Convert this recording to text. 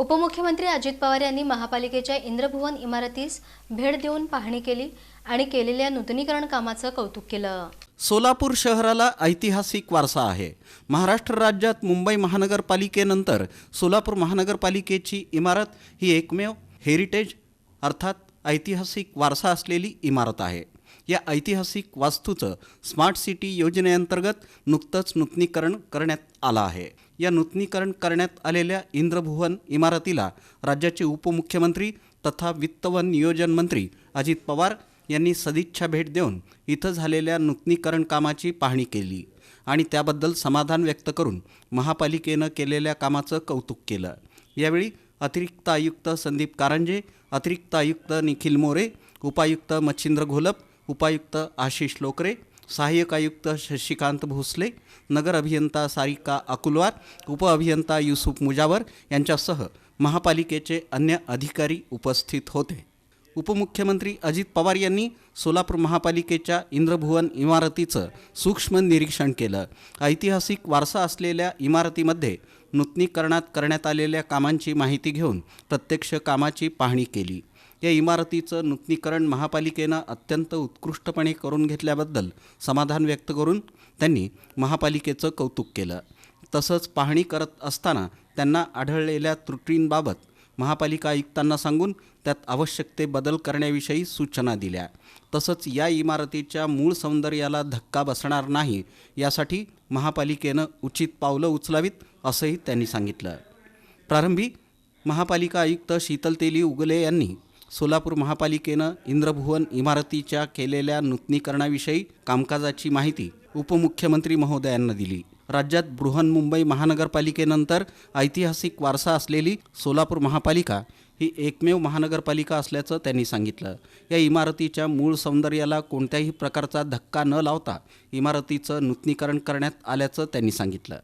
उपमुख्यमंत्री अजित पवार यांनी महापालिकेच्या इंद्रभुवन इमारतीस भेट देऊन पाहणी केली आणि केलेल्या नूतनीकरण कामाचं कौतुक केलं. सोलापूर शहराला ऐतिहासिक वारसा आहे. महाराष्ट्र राज्यात मुंबई महानगरपालिकेनंतर सोलापूर महानगरपालिकेची इमारत ही एकमेव हेरिटेज अर्थात ऐतिहासिक वारसा असलेली इमारत आहे. या ऐतिहासिक वास्तूचं स्मार्ट सिटी योजनेअंतर्गत नुकतंच नूतनीकरण करण्यात आलं आहे. या नूतनीकरण करण्यात आलेल्या इंद्रभुवन इमारतीला राज्याचे उपमुख्यमंत्री तथा वित्त व नियोजन मंत्री अजित पवार यांनी सदिच्छा भेट देऊन इथं झालेल्या नूतनीकरण कामाची पाहणी केली आणि त्याबद्दल समाधान व्यक्त करून महापालिकेनं केलेल्या कामाचं कौतुक केलं. यावेळी अतिरिक्त आयुक्त संदीप कारंजे अतिरिक्त आयुक्त निखिल मोरे उपायुक्त मच्छिंद्र घोलप उपायुक्त आशिष लोकरे सहाय्यक आयुक्त शशिकांत भोसले नगर अभियंता सारिका अकुलवार उपअभियंता युसुफ मुजावर यांच्यासह महापालिकेचे अन्य अधिकारी उपस्थित होते. उपमुख्यमंत्री अजित पवार यांनी सोलापूर महापालिकेच्या इंद्रभुवन इमारतीचं सूक्ष्म निरीक्षण केलं. ऐतिहासिक वारसा असलेल्या इमारतीमध्ये नूतनीकरणात करण्यात आलेल्या कामांची माहिती घेऊन प्रत्यक्ष कामाची पाहणी केली. या इमारतीचं नूतनीकरण महापालिकेनं अत्यंत उत्कृष्टपणे करून घेतल्याबद्दल समाधान व्यक्त करून त्यांनी महापालिकेचं कौतुक केलं. तसंच पाहणी करत असताना त्यांना आढळलेल्या त्रुटींबाबत महापालिका आयुक्तांना सांगून त्यात आवश्यक ते बदल करण्याविषयी सूचना दिल्या. तसंच या इमारतीच्या मूळ सौंदर्याला धक्का बसणार नाही यासाठी महापालिकेनं उचित पावलं उचलावीत असंही त्यांनी सांगितलं. प्रारंभी महापालिका आयुक्त शीतल तेली उगले यांनी सोलापूर महापालिकेनं इंद्रभुवन इमारतीच्या केलेल्या नूतनीकरणाविषयी कामकाजाची माहिती उपमुख्यमंत्री महोदयांना दिली. राज्यात बृहन्मुंबई महानगरपालिकेनंतर ऐतिहासिक वारसा असलेली सोलापूर महापालिका ही एकमेव महानगरपालिका असल्याचं त्यांनी सांगितलं. या इमारतीच्या मूळ सौंदर्याला कोणत्याही प्रकारचा धक्का न लावता इमारतीचं नूतनीकरण करण्यात आल्याचं त्यांनी सांगितलं.